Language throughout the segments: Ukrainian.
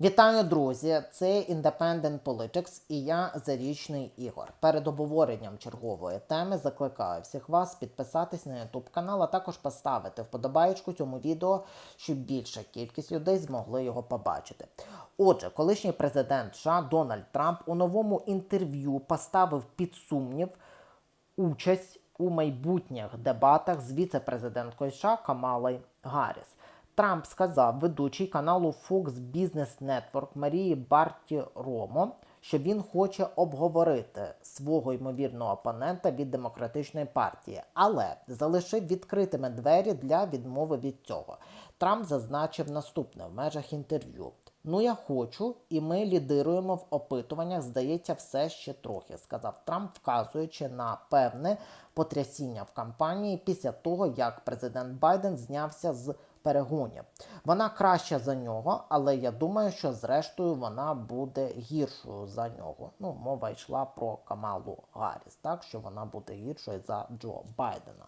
Вітаю, друзі! Це Independent Politics і я Зарічний Ігор. Перед обговоренням чергової теми закликаю всіх вас підписатись на YouTube канал, а також поставити вподобаєчку цьому відео, щоб більша кількість людей змогли його побачити. Отже, колишній президент США Дональд Трамп у новому інтерв'ю поставив під сумнів участь у майбутніх дебатах з віце-президенткою США Камалою Гарріс. Трамп сказав ведучий каналу Fox Business Network Марії Барті Ромо, що він хоче обговорити свого ймовірного опонента від демократичної партії, але залишив відкритими двері для відмови від цього. Трамп зазначив наступне в межах інтерв'ю. Ну, я хочу, і ми лідируємо в опитуваннях. Здається, все ще трохи, сказав Трамп, вказуючи на певне потрясіння в кампанії після того, як президент Байден знявся з перегонів. Вона краща за нього, але я думаю, що зрештою вона буде гіршою за нього. Ну, мова йшла про Камалу Гарріс, так що вона буде гіршою за Джо Байдена.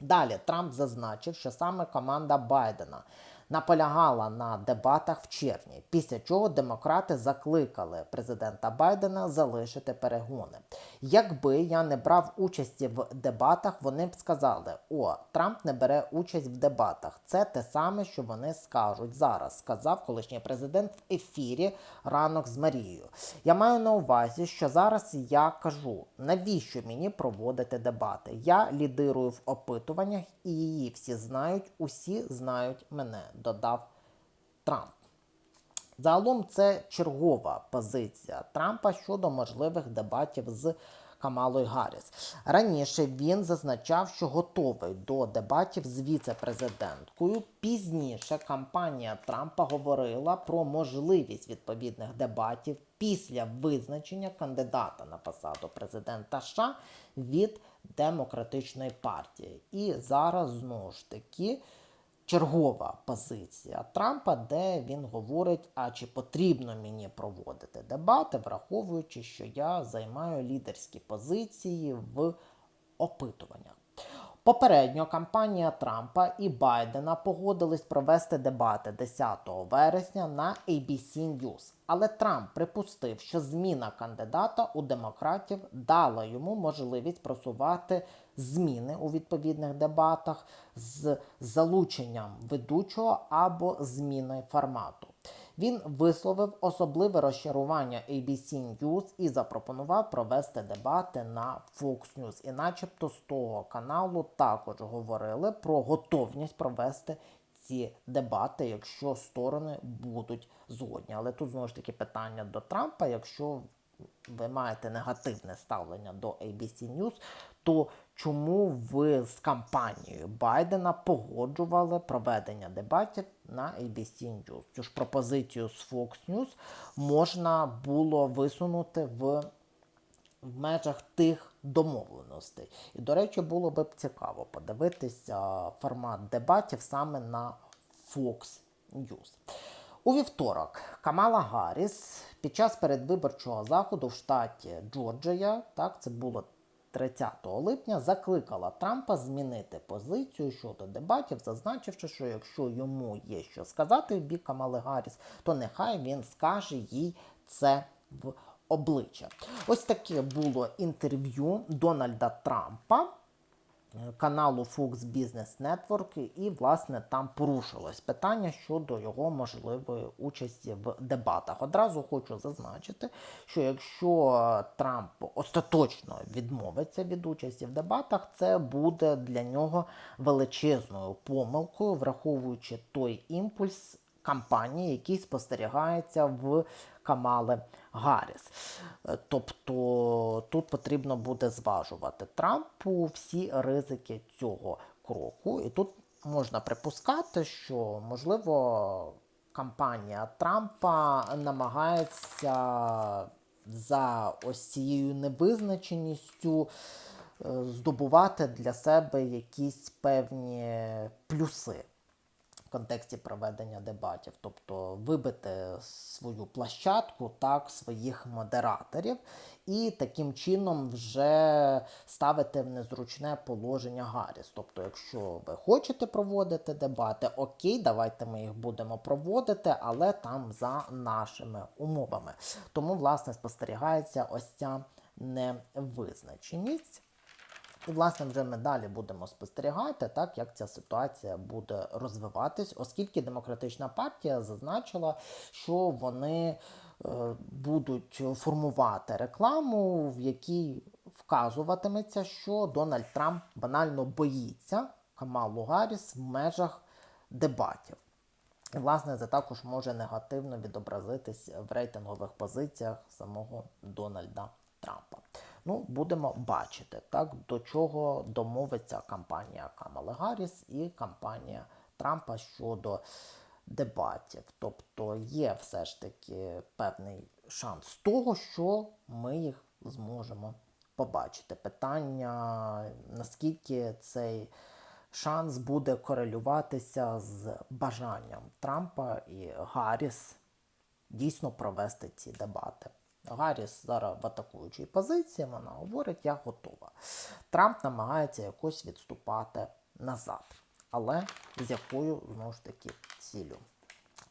Далі Трамп зазначив, що саме команда Байдена наполягала на дебатах в червні, після чого демократи закликали президента Байдена залишити перегони. Якби я не брав участі в дебатах, вони б сказали: О, Трамп не бере участь в дебатах. Це те саме, що вони скажуть зараз, сказав колишній президент в ефірі ранок з Марією. Я маю на увазі, що зараз я кажу, навіщо мені проводити дебати? Я лідирую в опитуваннях, і її всі знають, усі знають мене, додав Трамп. Загалом це чергова позиція Трампа щодо можливих дебатів з Камалою Гарріс. Раніше він зазначав, що готовий до дебатів з віце-президенткою. Пізніше кампанія Трампа говорила про можливість відповідних дебатів після визначення кандидата на посаду президента США від демократичної партії. І зараз знову ж таки чергова позиція Трампа, де він говорить, а чи потрібно мені проводити дебати, враховуючи, що я займаю лідерські позиції в опитуваннях. Попередньо кампанія Трампа і Байдена погодились провести дебати 10 вересня на ABC News. Але Трамп припустив, що зміна кандидата у демократів дала йому можливість просувати зміни у відповідних дебатах з залученням ведучого або зміною формату. Він висловив особливе розчарування ABC News і запропонував провести дебати на Fox News. І начебто з того каналу також говорили про готовність провести ці дебати, якщо сторони будуть згодні. Але тут знову ж таки питання до Трампа. Якщо ви маєте негативне ставлення до ABC News, то чому ви з кампанією Байдена погоджували проведення дебатів на ABC News? Цю ж пропозицію з Fox News можна було висунути в, в межах тих домовленостей. І, до речі, було б цікаво подивитися формат дебатів саме на Fox News. У вівторок Камала Гарріс під час передвиборчого заходу в штаті Джорджія, так це було 30 липня, закликала Трампа змінити позицію щодо дебатів, зазначивши, що якщо йому є що сказати в бік Камали Гарріс, то нехай він скаже їй це в обличчя. Ось таке було інтерв'ю Дональда Трампа каналу Fox Business Network, і, власне, там порушилось питання щодо його можливої участі в дебатах. Одразу хочу зазначити, що якщо Трамп остаточно відмовиться від участі в дебатах, це буде для нього величезною помилкою, враховуючи той імпульс кампанії, який спостерігається в Камали Гарріс. Е, Тобто тут потрібно буде зважувати Трампу всі ризики цього кроку. І тут можна припускати, що можливо кампанія Трампа намагається за ось цією невизначеністю е, здобувати для себе якісь певні плюси. В контексті проведення дебатів, тобто вибити свою площадку, так, своїх модераторів, і таким чином вже ставити в незручне положення Гарріс. Тобто, якщо ви хочете проводити дебати, окей, давайте ми їх будемо проводити, але там за нашими умовами. Тому, власне, спостерігається ось ця невизначеність. І, власне, вже ми далі будемо спостерігати, так як ця ситуація буде розвиватись, оскільки демократична партія зазначила, що вони е, будуть формувати рекламу, в якій вказуватиметься, що Дональд Трамп банально боїться Камалу Гарріс в межах дебатів. І, власне, це також може негативно відобразитись в рейтингових позиціях самого Дональда Трампа. Ну, будемо бачити, так, до чого домовиться кампанія Камали Гарріс і кампанія Трампа щодо дебатів. Тобто є все ж таки певний шанс того, що ми їх зможемо побачити. Питання, наскільки цей шанс буде корелюватися з бажанням Трампа і Гарріс дійсно провести ці дебати. Гарріс зараз в атакуючій позиції, вона говорить, я готова. Трамп намагається якось відступати назад. Але з якою знову ж таки ціллю?